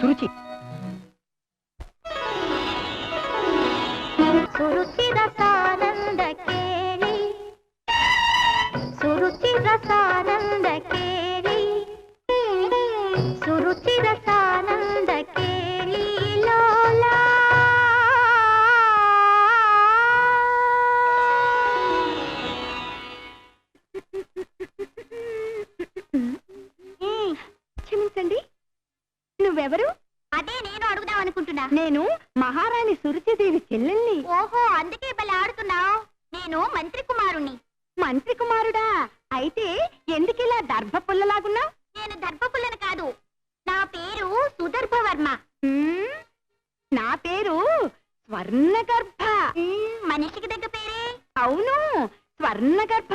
సురుచి ಸುರುಚಿರ ಸಾನಂದ ಕೇಳಿ ಸುರುಚಿರ ಸಾನಂದ నువ్వెవరు అదే నేను అడుగుదాం అనుకుంటున్నా. నేను మహారాణి సురుచిదేవి చెల్లెల్ని. ఓహో అందుకే భలే ఆడుతున్నావు. నేను మంత్రి కుమారుణ్ణి మంత్రి కుమారుడా అయితే ఎందుకిలా దర్భ పుల్లలాగున్నావు నేను దర్భపుల్లను కాదు. నా పేరు సుదర్భవర్మ. నా పేరు స్వర్ణగర్భ. మ్మ్, మనిషికి దగ్గర పేరే. అవును స్వర్ణగర్భ.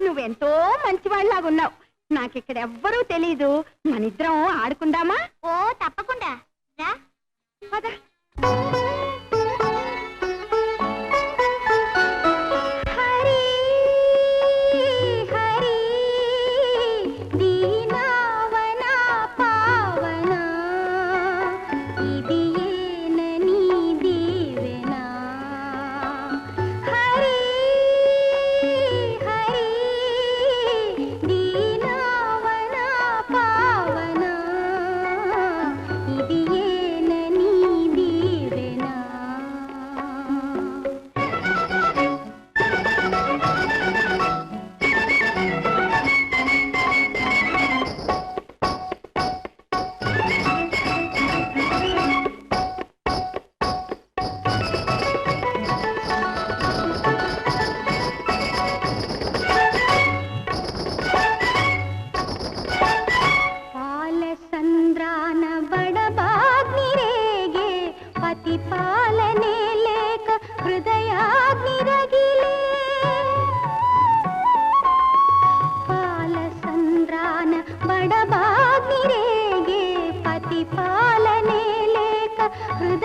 నువ్వెంతో మంచివాళ్ళలాగున్నావు. నాకిక్కడ ఎవ్వరూ తెలీదు. మనిద్దరం ఆడుకుందామా? ఓ తప్పకుండా. రా. పద. 그래도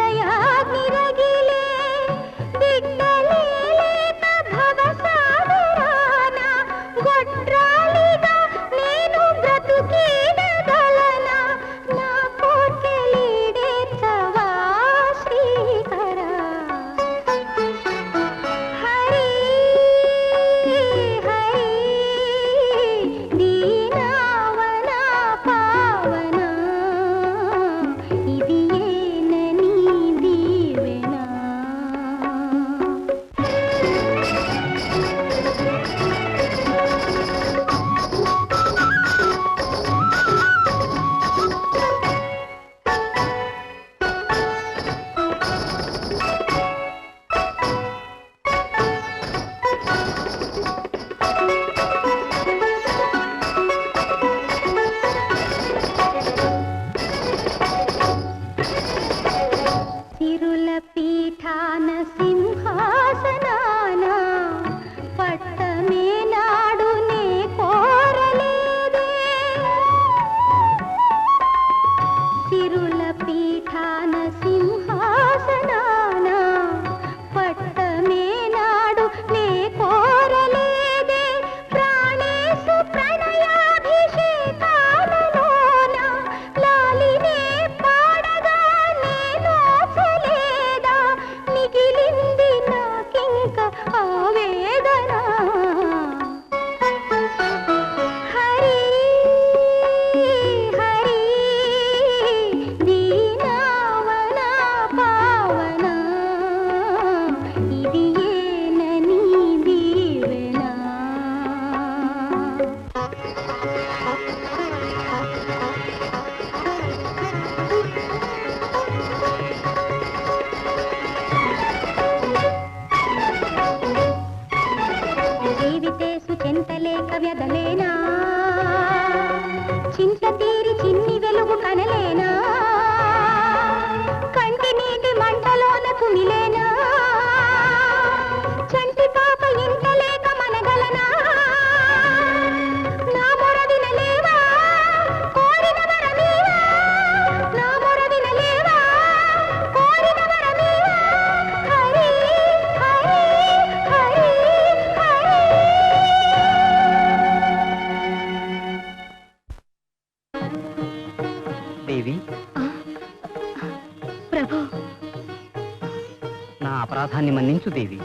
నా అపరాధాన్ని మన్నించు దేవి.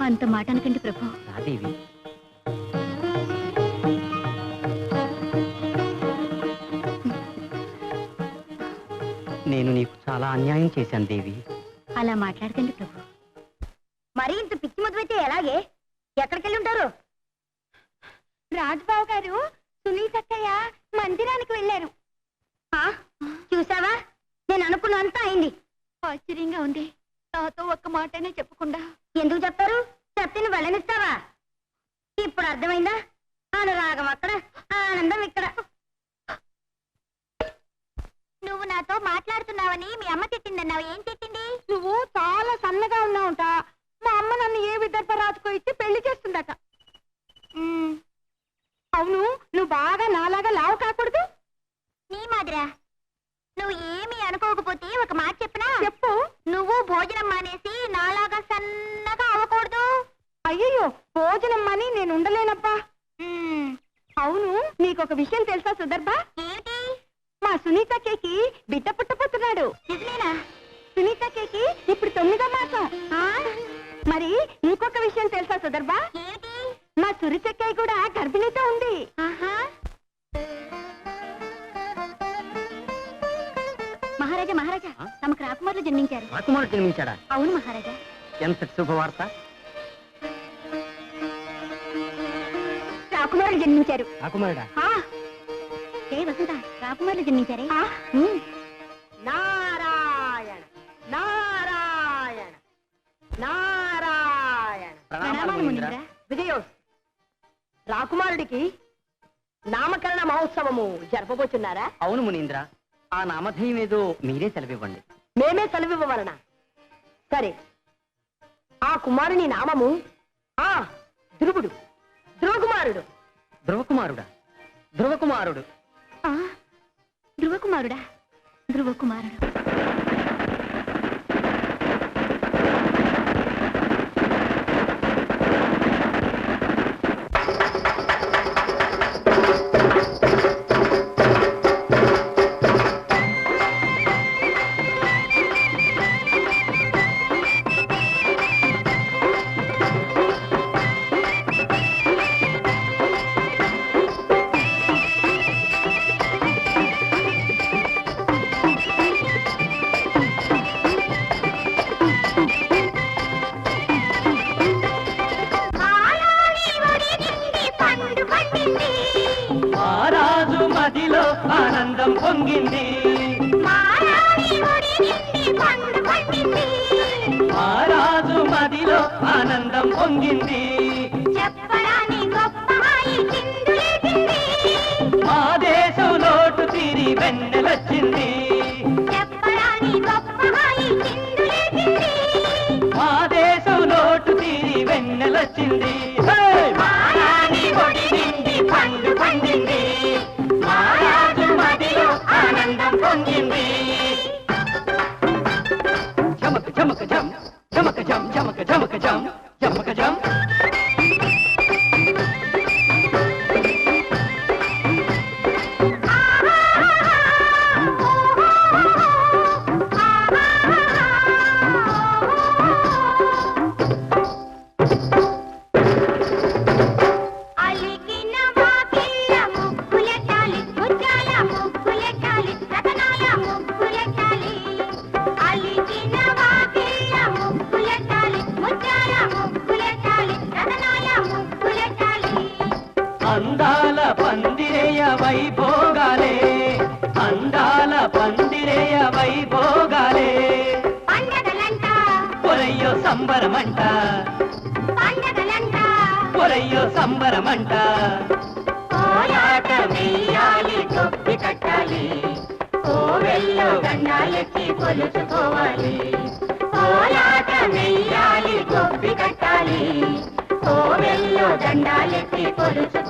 అంత మాట అనకండి ప్రభు. రా దేవి. నేను నీకు చాలా అన్యాయం చేశాను దేవి. అలా మాట్లాడకండి ప్రభు. మరి ఇంత పిచ్చి ముద్దువైతే ఎలాగే? ఎక్కడికెళ్ళి ఉంటారు? రాజుబాబు గారు సునీల్ అక్కయ్య మందిరానికి వెళ్ళారు. ఆ, చూసావా? నేను అనుకున్నంత అయింది. ఆశ్చర్యంగా ఉంది. నాతో ఒక్క మాటనే చెప్పకుండా. ఎందుకు చెప్తారు చెప్తే నువ్వు వెళ్ళనిస్తావా? ఇప్పుడు అర్థమైందా? అనురాగం అక్కడ ఆనందం ఇక్కడ. నువ్వు నాతో మాట్లాడుతున్నావని మీ అమ్మ తిట్టిందన్నావు. ఏం తిట్టింది? నువ్వు చాలా సన్నగా ఉన్నావుట. మా అమ్మ నన్ను ఏ విదర్భ రాజుకో ఇచ్చి పెళ్ళి చేస్తుందట. అవును నువ్వు బాగా నాలాగా లావు కాకూడదు. నీ మాదిరా. నువ్వు ఏమీ అనుకోకపోతే ఒక మాట భోజనం మానేసి నాలాగా సన్నగా అవ్వకూడదు. అయ్యయ్యో భోజనం అని నేను ఉండలేనబ్బా మ్, అవును నీకొక విషయం తెలుసా సుదర్భ? మా సునీత కేకి బిడ్డ పుట్టపోతున్నాడు నిజమేనా? సునీత కేకి ఇప్పుడు తొమ్మిదో మాసం. ఆ? మరి ఇంకొక విషయం తెలుసా సుదర్భ? మా సురిచక్కయ్య కూడా గర్భిణీతో తమకు రాకుమారులు జన్మించారు రాకుమారుడు జన్మించాడా? అవును మహారాజా. ఎంత శుభవార్త? రాకుమారులు జన్మించారు. రాకుమారుడా? ఆ, ఏ వసంత రాకుమారులు జన్మించారే? ఆ, ఉమ్, నారాయణ నారాయణ నారాయణ. ప్రణామాలు మునీంద్ర. విజయో రాకుమారుడికి నామకరణ మహోత్సవము జరపబోతున్నారా అవును మునీంద్ర. ఆ నామధేయం ఏదో మీరే సెలవివ్వండి. మేమే సెలవివ్వవలన సరే. ఆ కుమారుని నామము ఆ ధ్రువుడు. ధ్రువకుమారుడు. ధ్రువకుమారుడా? ధ్రువకుమారుడు. ఆ, ధ్రువకుమారుడా? ధ్రువకుమారుడు. పొంగింది. ఆ రాజు మదిలో ఆనందం పొంగింది. మా దేశం లోటు తీరి వెన్నెలొచ్చింది. మా దేశం లోటు తీరి వెన్నెలొచ్చింది. వైభోగాలే. అందాల పందిరేయ వైభోగాలే. పొరయ్యో సంబరమంట. పొరయ్యో సంబరమంట. కోలాట వెయ్యాలి తొప్పి కట్టాలి. కోవెల్లో దండాలెత్తి కొలుచుకోవాలి. కోలాట వెయ్యాలి తొప్పి కట్టాలి. కోవెల్లో దండాలెత్తి కొలుచుకోవాలి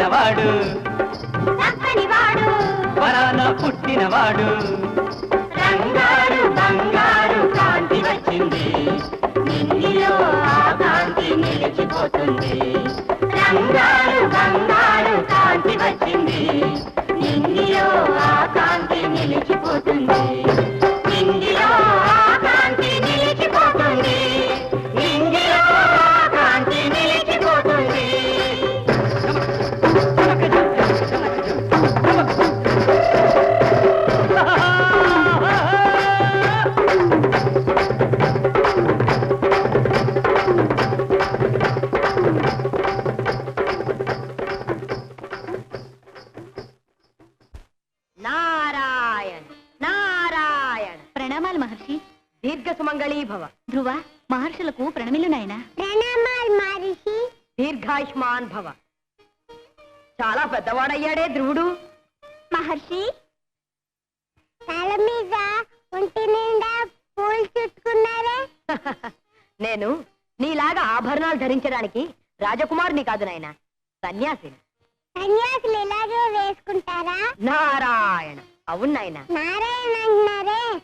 పుట్టినవాడు వరాన పుట్టినవాడు. బంగారు బంగారు కాంతి వచ్చింది. నింగిలో ఆ కాంతి నిలిచిపోతుంది. బంగారు బంగారు కాంతి వచ్చింది. నింగిలో ఆ కాంతి నిలిచిపోతుంది. ప్రణామాలు మహర్షి. దీర్ఘ సుమంగళీ భవ. ధ్రువ మహర్షులకు ప్రణమిల్లు నాయనా ప్రణామాలు మహర్షి. దీర్ఘాయుష్మాన్ భవ. చాలా పెద్దవాడయ్యాడే ధ్రువుడు. మహర్షి తల మీద ఒంటి నిండా పూలు చుట్టుకున్నారే? నేను నీలాగా ఆభరణాలు ధరించడానికి రాజకుమారుని కాదు నాయన సన్యాసిని. సన్యాసులు ఇలాగే వేసుకుంటారా? నారాయణ. అవును నాయన. నారాయణ అంటున్నారే?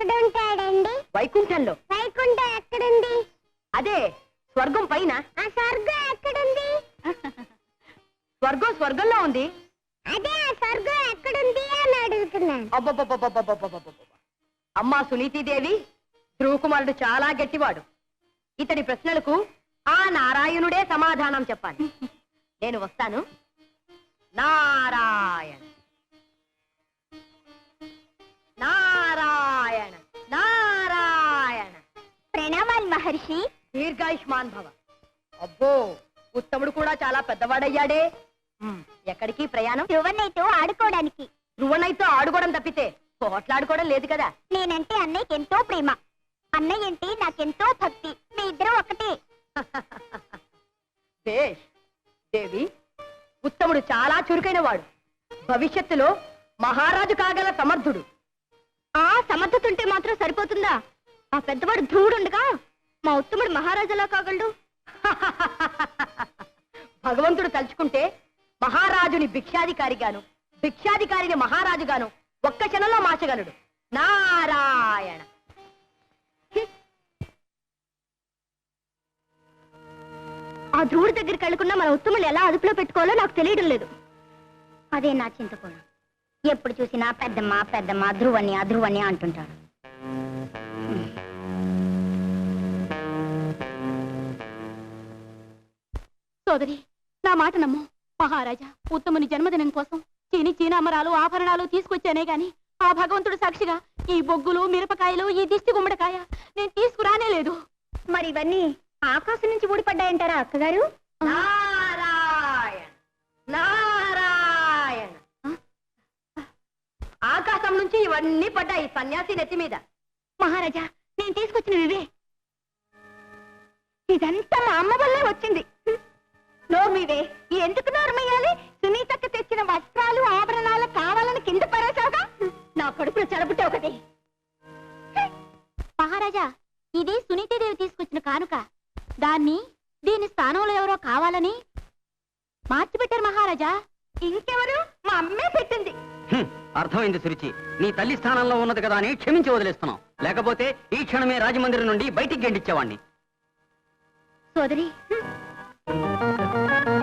ఎక్కడుంటాడండి? వైకుంఠంలో. వైకుంఠం ఎక్కడుంది? అదే స్వర్గం పైన. ఆ స్వర్గం ఎక్కడుంది? స్వర్గం స్వర్గంలో ఉంది. అదే ఆ స్వర్గం ఎక్కడుంది అని అడుగుతున్నాను. అమ్మా సునీతిదేవి ధ్రువకుమారుడు చాలా గట్టివాడు. ఇతడి ప్రశ్నలకు ఆ నారాయణుడే సమాధానం చెప్పాలి. నేను వస్తాను. నారాయణ మహర్షి దీర్ఘాయుష్మాన్ భవ. అబ్బో ఉత్తముడు కూడా చాలా పెద్దవాడయ్యాడే. ఉమ్, ఎక్కడికి ప్రయాణం? యువనైతో ఆడుకోవడానికి. ధ్రువనైతో ఆడుకోవడం తప్పితే పోట్లాడుకోవడం లేదు కదా? నేనంటే అన్నయ్యకి ఎంతో ప్రేమ. అన్నయ్య అంటే నాకెంతో భక్తి. మీ ఇద్దరు ఒకటే. దేవి ఉత్తముడు చాలా చురుకైన వాడు. భవిష్యత్తులో మహారాజు కాగల సమర్థుడు. ఆ సమర్థతుంటే మాత్రం సరిపోతుందా? ఆ పెద్దవాడు ధ్రువుడుండగా మా ఉత్తముడు మహారాజులా కాగలడు? భగవంతుడు తలుచుకుంటే మహారాజుని భిక్షాధికారిగాను భిక్షాధికారిని మహారాజుగాను ఒక్క క్షణంలో మార్చగలడు. నారాయణ. ఆ ధ్రువుడి దగ్గరికి వెళ్ళకుండా మన ఉత్తములు ఎలా అదుపులో పెట్టుకోవాలో నాకు తెలియడం లేదు. అదే నా చింతకోణం ఎప్పుడు చూసినా పెద్దమ్మ పెద్దమ్మ ధ్రువని అధ్రువని అంటుంటాడు సోదరి నా మాట నమ్ము. మహారాజా ఉత్తముని జన్మదినం కోసం చీని చీనామరాలు ఆభరణాలు తీసుకొచ్చానే గాని ఆ భగవంతుడు సాక్షిగా ఈ బొగ్గులు మిరపకాయలు ఈ దిష్టి గుమ్మడికాయ నేను తీసుకురానే లేదు. మరి ఇవన్నీ ఆకాశం నుంచి ఊడిపడ్డాయంటారా అక్కగారు? నారాయణ! నారాయణ! ఆకాశం నుంచి ఇవన్నీ పడ్డాయి సన్యాసి నెత్తి మీద. మహారాజా నేను తీసుకొచ్చిన ఇదంతా మా అమ్మ వల్లే వచ్చింది. నోర్మివే ఎందుకు నోర్మయ్యాలి సునీతకు తెచ్చిన వస్త్రాలు ఆభరణాలు కావాలని కింద పరేశావుగా నా కడుపులో చెడబుట్టే ఒకటి. మహారాజా ఇది సునీతిదేవి తీసుకొచ్చిన కానుక. దాన్ని దీని స్థానంలో ఎవరో కావాలని. మార్చిపెట్టారు మహారాజా. ఇంకెవరు? మా అమ్మే పెట్టింది. అర్థమైంది సురుచి. నీ తల్లి స్థానంలో ఉన్నది కదా అని క్షమించి వదిలేస్తున్నాం లేకపోతే ఈ క్షణమే రాజమందిరం నుండి బయటికి గెండిచ్చేవాణ్ణి. సోదరి Thank you.